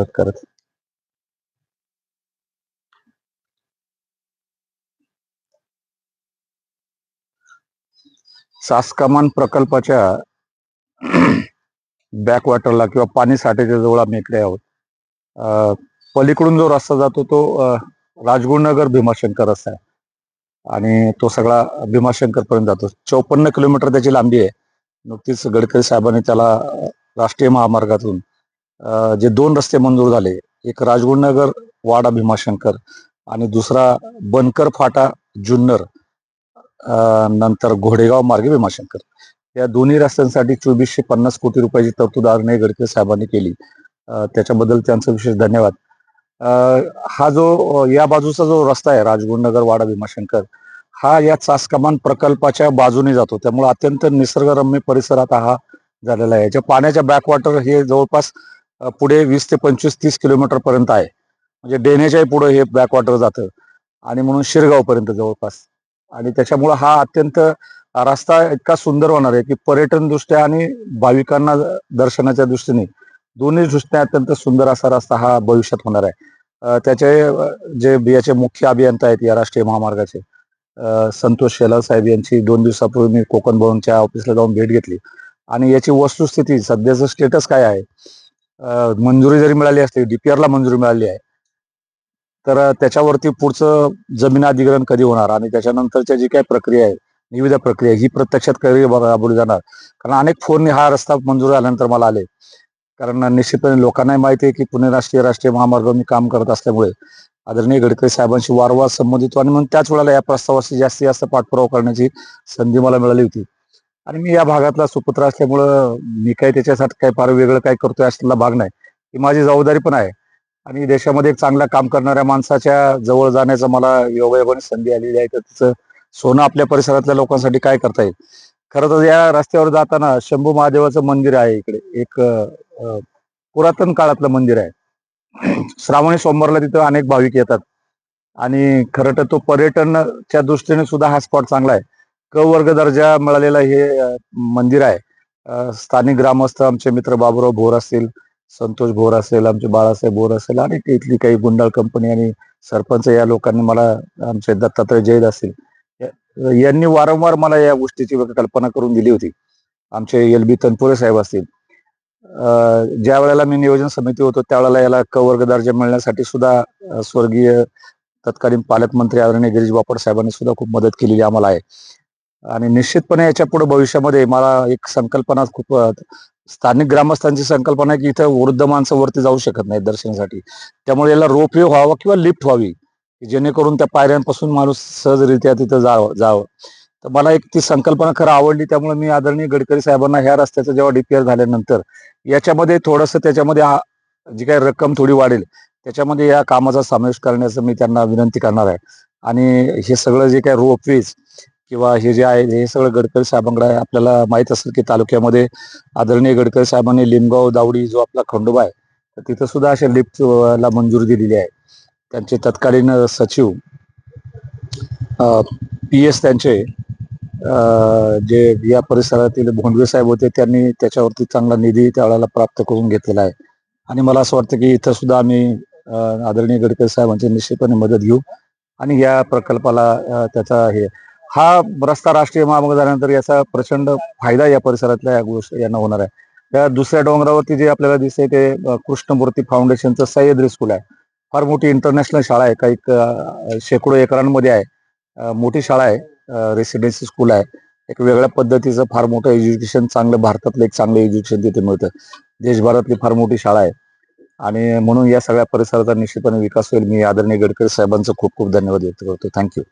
कसरत करत सासकमान प्रकल्पाच्या बॅकवॉटरला किंवा पाणी साठ्याच्या जवळ आम्ही इकडे आहोत. पलीकडून जो रस्ता जातो तो अं, राजगुरुनगर भीमाशंकर रस्ता आहे. आणि तो सगळा भीमाशंकर पर्यंत जातो. चौपन्न किलोमीटर त्याची लांबी आहे. नुकतीच गडकरी साहेबांनी त्याला राष्ट्रीय महामार्गातून जे दोन रस्ते मंजूर झाले एक राजगुरुनगर वाडा भीमाशंकर आणि दुसरा बनकर फाटा जुन्नर नंतर घोडेगाव मार्गे भीमाशंकर. या दोन्ही रस्त्यांसाठी चोवीसशे पन्नास कोटी रुपयाची तरतूद आजने गडकरी साहेबांनी केली. त्याच्याबद्दल त्यांचं विशेष धन्यवाद. हा जो या बाजूचा जो रस्ता आहे राजगुरुनगर वाडा भीमाशंकर हा या चासकमान प्रकल्पाच्या बाजूने जातो. त्यामुळे अत्यंत निसर्गरम्य परिसरात हा झालेला आहे. याच्या पाण्याच्या बॅकवॉटर हे जवळपास पुढे वीस ते पंचवीस तीस किलोमीटर पर्यंत आहे. म्हणजे डेनेच्याही पुढे हे बॅकवॉटर जातं आणि म्हणून शिरगावपर्यंत जवळपास. आणि त्याच्यामुळं हा अत्यंत रस्ता इतका सुंदर होणार आहे की पर्यटन दृष्ट्या आणि भाविकांना दर्शनाच्या दृष्टीने दोन्ही दृष्ट्या अत्यंत सुंदर असा रस्ता हा भविष्यात होणार आहे. त्याचे जे याचे मुख्य अभियंता आहेत या राष्ट्रीय महामार्गाचे संतोष शेलार साहेब यांची दोन दिवसापूर्वी मी कोकण भवनच्या ऑफिसला जाऊन भेट घेतली. आणि याची वस्तुस्थिती सध्याचं स्टेटस काय आहे? मंजुरी जरी मिळाली असली डीपीआरला ला मंजुरी मिळाली आहे तर त्याच्यावरती पुढचं जमीन अधिग्रहण कधी होणार? आणि त्याच्यानंतरच्या जी काही प्रक्रिया आहे निविदा प्रक्रिया ही प्रत्यक्षात कधी राबवली जाणार? कारण अनेक फोनने हा रस्ता मंजूर झाल्यानंतर मला आले. कारण निश्चितपणे लोकांनाही माहिती आहे की पुणे राष्ट्रीय राष्ट्रीय महामार्ग मी काम करत असल्यामुळे आदरणीय गडकरी साहेबांशी वारंवार संबंधित आणि म्हणून त्याच वेळेला या प्रस्तावाशी जास्तीत जास्त पाठपुरावा करण्याची संधी मला मिळाली होती. आणि मी या भागातला सुपुत्र असल्यामुळं मी काही त्याच्यासाठी काही फार वेगळं काय करतोय असलेला भाग नाही. ही माझी जबाबदारी पण आहे. आणि देशामध्ये एक चांगलं काम करणाऱ्या माणसाच्या जवळ जाण्याचं मला योगायोगाने संधी आलेली आहे. तर तिचं सोनं आपल्या परिसरातल्या लोकांसाठी काय करता येईल? खरं तर या रस्त्यावर जाताना शंभू महादेवाचं मंदिर आहे इकडे. एक पुरातन काळातलं मंदिर आहे. श्रावणी सोमवारला तिथं अनेक भाविक येतात. आणि खरं तर तो पर्यटनच्या दृष्टीने सुद्धा हा स्पॉट चांगला आहे. क वर्ग दर्जा मिळालेला हे मंदिर आहे. स्थानिक ग्रामस्थ आमचे मित्र बाबुराव भोर असतील संतोष भोर असेल आमचे बाळासाहेब भोर असेल आणि इथली काही गुंडाळ कंपनी आणि सरपंच या लोकांनी मला आमचे दत्तात्रय जैद असतील यांनी वारंवार मला या गोष्टीची कल्पना करून दिली होती. आमचे एल बी तनपुरे साहेब असतील. ज्या वेळेला मी नियोजन समिती होतो त्यावेळेला याला क वर्ग दर्जा मिळण्यासाठी सुद्धा स्वर्गीय तत्कालीन पालकमंत्री आदरणीय गिरीश बापट साहेबांनी सुद्धा खूप मदत केलेली आम्हाला आहे. आणि निश्चितपणे याच्यापुढे भविष्यामध्ये मला एक संकल्पना खूप स्थानिक ग्रामस्थांची संकल्पना आहे की इथं वृद्ध माणसं वरती जाऊ शकत नाही दर्शनासाठी. त्यामुळे याला रोपवे व्हावं किंवा लिफ्ट व्हावी जेणेकरून त्या पायऱ्यांपासून माणूस सहजरित्या तिथं जावं जावं. तर मला एक ती संकल्पना खरं आवडली त्यामुळे मी आदरणीय गडकरी साहेबांना ह्या रस्त्याचं जेव्हा डीपीआर झाल्यानंतर याच्यामध्ये थोडंसं त्याच्यामध्ये जी काही रक्कम थोडी वाढेल त्याच्यामध्ये या कामाचा समावेश करण्याचं मी त्यांना विनंती करणार आहे. आणि हे सगळं जे काही रोपवेज किंवा हे जे आहे हे सगळं गडकरी साहेबांकडे आहे. आपल्याला माहीत असेल की तालुक्यामध्ये आदरणीय गडकरी साहेबांनी लिमगाव दावडी जो आपला खंडोबा आहे तर तिथं सुद्धा अशा लिफ्टला मंजुरी दिलेली आहे. त्यांचे तत्कालीन सचिव पी एस त्यांचे जे या परिसरातील भोंडवे साहेब होते त्यांनी त्याच्यावरती चांगला निधी त्यावेळेला प्राप्त करून घेतलेला आहे. आणि मला असं वाटतं की इथं सुद्धा आम्ही आदरणीय गडकरी साहेबांची निश्चितपणे मदत घेऊ. आणि या प्रकल्पाला त्याचा हे हा रस्ता राष्ट्रीय महामार्ग झाल्यानंतर याचा प्रचंड फायदा या परिसरातल्या या गोष्टी यांना होणार आहे. त्या दुसऱ्या डोंगरावरती जे आपल्याला दिसते ते कृष्णमूर्ती फाउंडेशनचं सह्याद्री स्कूल आहे. फार मोठी इंटरनॅशनल शाळा आहे. काही शेकडो एकरांमध्ये आहे. मोठी शाळा आहे. रेसिडेन्सी स्कूल आहे. एक वेगळ्या पद्धतीचं फार मोठं एज्युकेशन चांगलं भारतातलं एक चांगलं एज्युकेशन तिथे मिळतं. देशभरातली फार मोठी शाळा आहे. आणि म्हणून या सगळ्या परिसराचा निश्चितपणे विकास होईल. मी आदरणीय गडकरी साहेबांचं खूप खूप धन्यवाद व्यक्त करतो. थँक्यू